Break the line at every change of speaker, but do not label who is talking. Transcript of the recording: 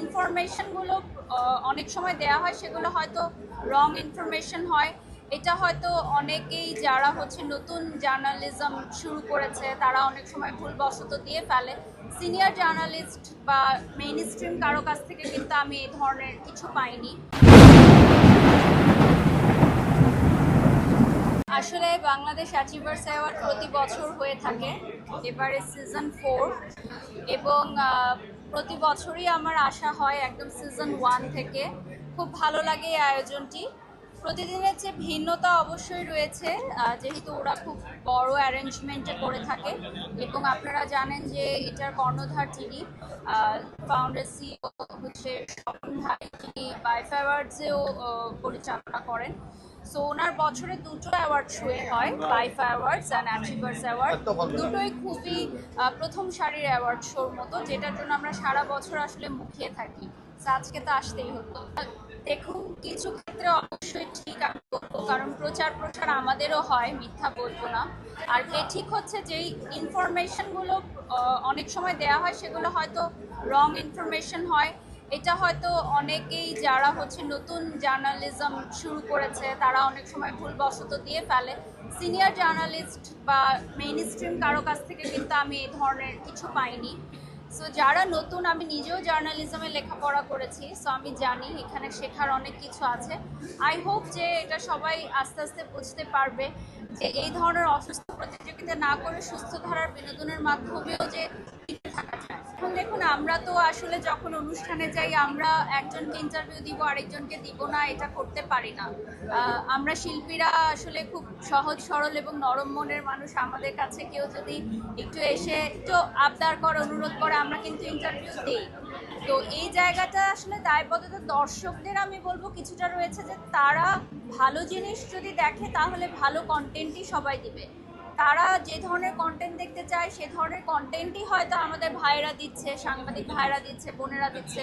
ইনফরমেশনগুলো অনেক সময় দেয়া হয়, সেগুলো হয়তো রং ইনফরমেশন হয়। এটা হয়তো অনেকেই যারা হচ্ছে নতুন জার্নালিজম শুরু করেছে, তারা অনেক সময় ভুলবশত দিয়ে ফেলে। সিনিয়র জার্নালিস্ট বা মেইন স্ট্রিম কারও কাছ থেকে কিন্তু আমি এই ধরনের কিছু পাইনি। আসলে বাংলাদেশ অ্যাচিভার্স অ্যাওয়ার্ড প্রতি বছর হয়ে থাকে, এবারে সিজন ফোর এবং প্রতি বছরই আমার আশা হয় একদম সিজন ওয়ান থেকে। খুব ভালো লাগে এই আয়োজনটি। প্রতিদিনের যে ভিন্নতা অবশ্যই রয়েছে যেহেতু ওরা খুব বড় অ্যারেঞ্জমেন্টে করে থাকে, এবং আপনারা জানেন যে এটার কর্ণধার যিনি ফাউন্ডার সিও হচ্ছে স্বপন ভাই, যিনি বাইফ অ্যাওয়ার্ডসেও পরিচালনা করেন। সো ওনার বছরে দুটো অ্যাওয়ার্ড শোয়ে হয় বাইফ অ্যাওয়ার্ডস অ্যান্ড অ্যাচিভার্স অ্যাওয়ার্ড দুটোই খুবই প্রথম সারির অ্যাওয়ার্ড শোর মতো যেটার জন্য আমরা সারা বছর আসলে মুখিয়ে থাকি। আজকে তো আসতেই হতো দেখুন কিছু ক্ষেত্রে অবশ্যই ঠিক আমি বলব কারণ প্রচার প্রসার আমাদেরও হয় মিথ্যা বলব না। আর এ ঠিক হচ্ছে যেই ইনফরমেশনগুলো অনেক সময় দেয়া হয় সেগুলো হয়তো রং ইনফরমেশন হয়। এটা হয়তো অনেকেই যারা হচ্ছে নতুন জার্নালিজম শুরু করেছে, তারা অনেক সময় ভুলবশত দিয়ে ফেলে। সিনিয়র জার্নালিস্ট বা মেইন স্ট্রিম কারও কাছ থেকে কিন্তু আমি এই ধরনের কিছু পাইনি। সো যারা নতুন, আমি নিজেও জার্নালিজমে লেখাপড়া করেছি সো আমি জানি এখানে শেখার অনেক কিছু আছে। আই হোপ যে এটা সবাই আস্তে আস্তে বুঝতে পারবে যে এই ধরনের অসুস্থ প্রতিযোগিতা না করে সুস্থ ধারার বিনোদনের মাধ্যমেও যে টিকে থাকা যায় এখন দেখুন, আমরা তো আসলে যখন অনুষ্ঠানে যাই, আমরা একজনকে ইন্টারভিউ দিব, আরেকজনকে দিব না, এটা করতে পারি না। আমরা শিল্পীরা আসলে খুব সহজ, সরল এবং নরম মনের মানুষ। আমাদের কাছে কেউ যদি একটু এসে একটু আবদার করে, অনুরোধ করে, আমরা কিন্তু ইন্টারভিউ দিই। তো এই জায়গাটা আসলে দায়বদ্ধতা দর্শকদের, আমি বলব, কিছুটা রয়েছে যে তারা ভালো জিনিস যদি দেখে, তাহলে ভালো কন্টেন্টই সবাই দিবে। তারা যে ধরনের কন্টেন্ট দেখতে চায়, সে ধরনের কন্টেন্টই হয়তো আমাদের ভাইরা দিচ্ছে, সাংবাদিক ভাইরা দিচ্ছে, বোনেরা দিচ্ছে।